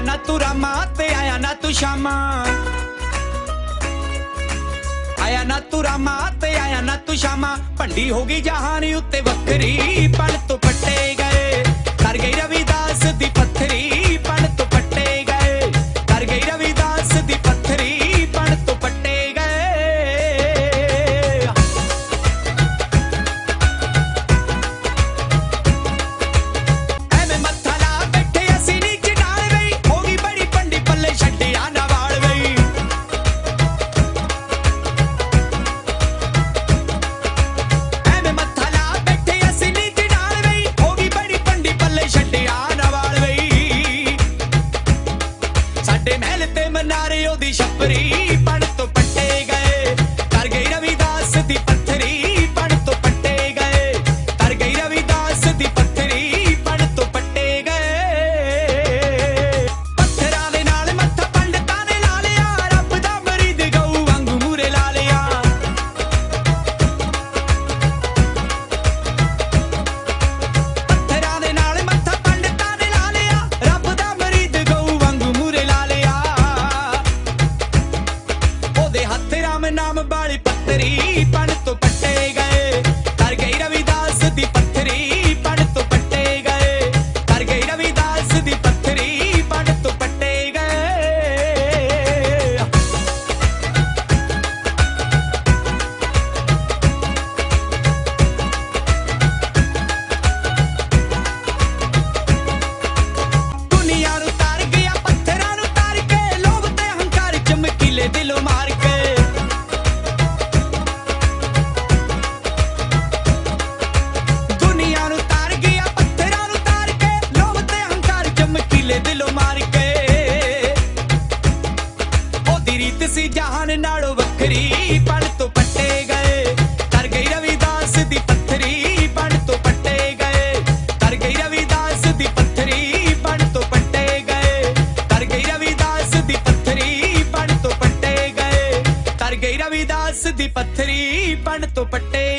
ਨਾ ਤੂੰ ਰਾਮਾ ਤੇ ਆਇਆ ਨਾ ਤੂੰ ਸ਼ਾਮਾ। ਆਇਆ ਨਾ ਤੂੰ ਰਾਮਾ ਤੇ ਆਇਆ ਨਾ ਤੂੰ ਸ਼ਾਮਾ। ਭੰਡੀ ਹੋ ਗਈ ਜਹਾਨ ਉੱਤੇ ਵੱਖਰੀ, ਪਲ ਤੋਂ ਪੱਟੇ ਗਏ। ਕਰ ਗਈ ਰਵੀ ਸਾਡੇ ਮਹਿਲ ਤੇ ਮਨਾਰੇ ਉਹਦੀ ਛਪਰੀ ਪਣ ਉਹਦੇ ਹੱਥ ਰਾਮ ਨਾਮ ਵਾਲੀ ਪੱਤਰੀ ਪਣ ਤੋਂ ਰੀਤ ਸੀ ਜਹਾਨ ਨਾਲੋਂ ਵੱਖਰੀ, ਪਣ ਤੋਂ ਪੱਟੇ ਗਏ। ਕਰ ਗਈ ਰਵਿਦਾਸ ਦੀ ਪੱਥਰੀ, ਪਣ ਤੋਂ ਪੱਟੇ ਗਏ। ਕਰ ਗਈ ਰਵਿਦਾਸ ਦੀ ਪੱਥਰੀ, ਪਣ ਤੋਂ ਪੱਟੇ ਗਏ। ਕਰ ਗਈ ਰਵਿਦਾਸ ਦੀ ਪੱਥਰੀ, ਪਣ ਤੋਂ ਪੱਟੇ ਗਏ। ਕਰ ਗਈ ਰਵਿਦਾਸ ਦੀ ਪੱਥਰੀ, ਪਣ ਤੋਂ ਪੱਟੇ